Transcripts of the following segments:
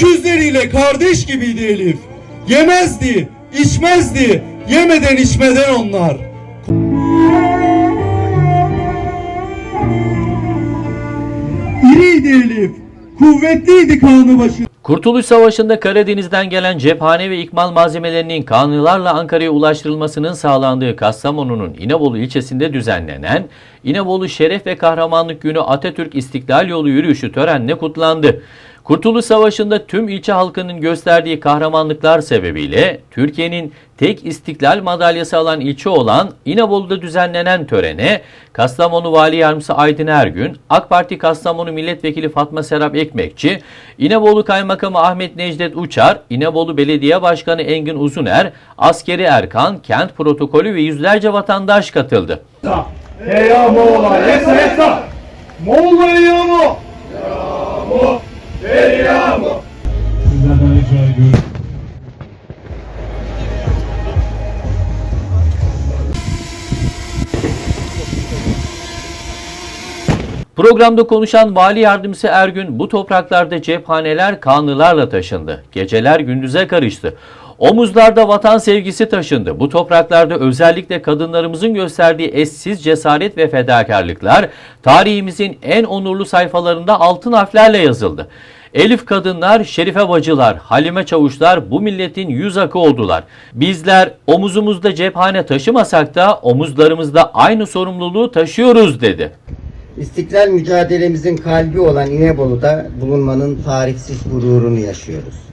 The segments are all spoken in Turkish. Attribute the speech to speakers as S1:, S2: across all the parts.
S1: Öküzleriyle kardeş gibiydi Elif. Yemezdi, içmezdi, yemeden içmeden onlar. İriydi Elif, kuvvetliydi kanı başı.
S2: Kurtuluş Savaşı'nda Karadeniz'den gelen cephane ve ikmal malzemelerinin kanlılarla Ankara'ya ulaştırılmasının sağlandığı Kastamonu'nun İnebolu ilçesinde düzenlenen İnebolu Şeref ve Kahramanlık Günü Atatürk İstiklal Yolu yürüyüşü törenle kutlandı. Kurtuluş Savaşı'nda tüm ilçe halkının gösterdiği kahramanlıklar sebebiyle Türkiye'nin tek istiklal madalyası alan ilçe olan İnebolu'da düzenlenen törene Kastamonu Vali Yardımcısı Aydın Ergün, AK Parti Kastamonu Milletvekili Fatma Serap Ekmekçi, İnebolu Kaymakamı Ahmet Necdet Uçar, İnebolu Belediye Başkanı Engin Uzuner, Askeri Erkan, kent protokolü ve yüzlerce vatandaş katıldı.
S1: Heya Moğla, yesa yesa! Moğla heya mo! Sizlerden
S2: Programda konuşan Vali Yardımcısı Ergün bu topraklarda cephaneler kanlılarla taşındı. Geceler gündüze karıştı. Omuzlarda vatan sevgisi taşındı. Bu topraklarda özellikle kadınlarımızın gösterdiği eşsiz cesaret ve fedakarlıklar tarihimizin en onurlu sayfalarında altın harflerle yazıldı. Elif kadınlar, Şerife bacılar, Halime çavuşlar bu milletin yüz akı oldular. Bizler omuzumuzda cephane taşımasak da omuzlarımızda aynı sorumluluğu taşıyoruz dedi.
S3: İstiklal mücadelemizin kalbi olan İnebolu'da bulunmanın tarifsiz gururunu yaşıyoruz.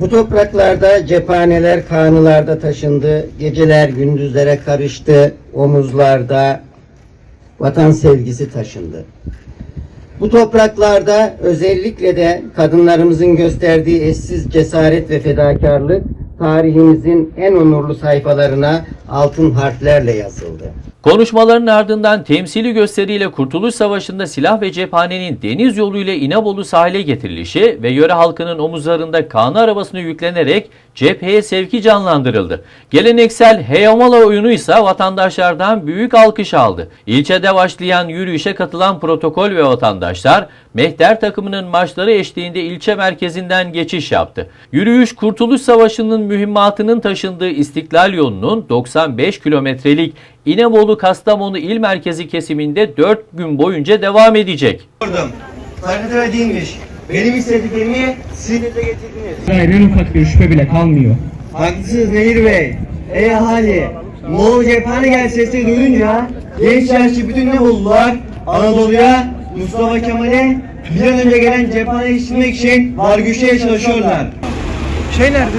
S3: Bu topraklarda cephaneler kanılarda taşındı, geceler gündüzlere karıştı, omuzlarda vatan sevgisi taşındı. Bu topraklarda özellikle de kadınlarımızın gösterdiği eşsiz cesaret ve fedakarlık tarihimizin en onurlu sayfalarına altın harflerle yazıldı.
S2: Konuşmaların ardından temsili gösteriyle Kurtuluş Savaşı'nda silah ve cephanenin deniz yoluyla İnebolu sahile getirilişi ve yöre halkının omuzlarında kanı arabasına yüklenerek cepheye sevki canlandırıldı. Geleneksel heyamala oyunu ise vatandaşlardan büyük alkış aldı. İlçede başlayan yürüyüşe katılan protokol ve vatandaşlar Mehter takımının maçları eşliğinde ilçe merkezinden geçiş yaptı. Yürüyüş Kurtuluş Savaşı'nın mühimmatının taşındığı İstiklal yolunun 95 kilometrelik İnebolu Kastamonu il merkezi kesiminde 4 gün boyunca devam edecek.
S3: Tarihte değilmiş. Benim istediklerimi siz de getirdiniz.
S4: Hayır en ufak bir şüphe bile kalmıyor.
S3: Haklısınız Nehir Bey. Ey ahali. Moğol cephane gel sesleri duyunca genç yaşlı bütün ne buldular? Anadolu'ya, Mustafa Kemal'e bir an önce gelen cephane yetiştirmek için var güçlüğe çalışıyorlar.
S4: Şey nerede?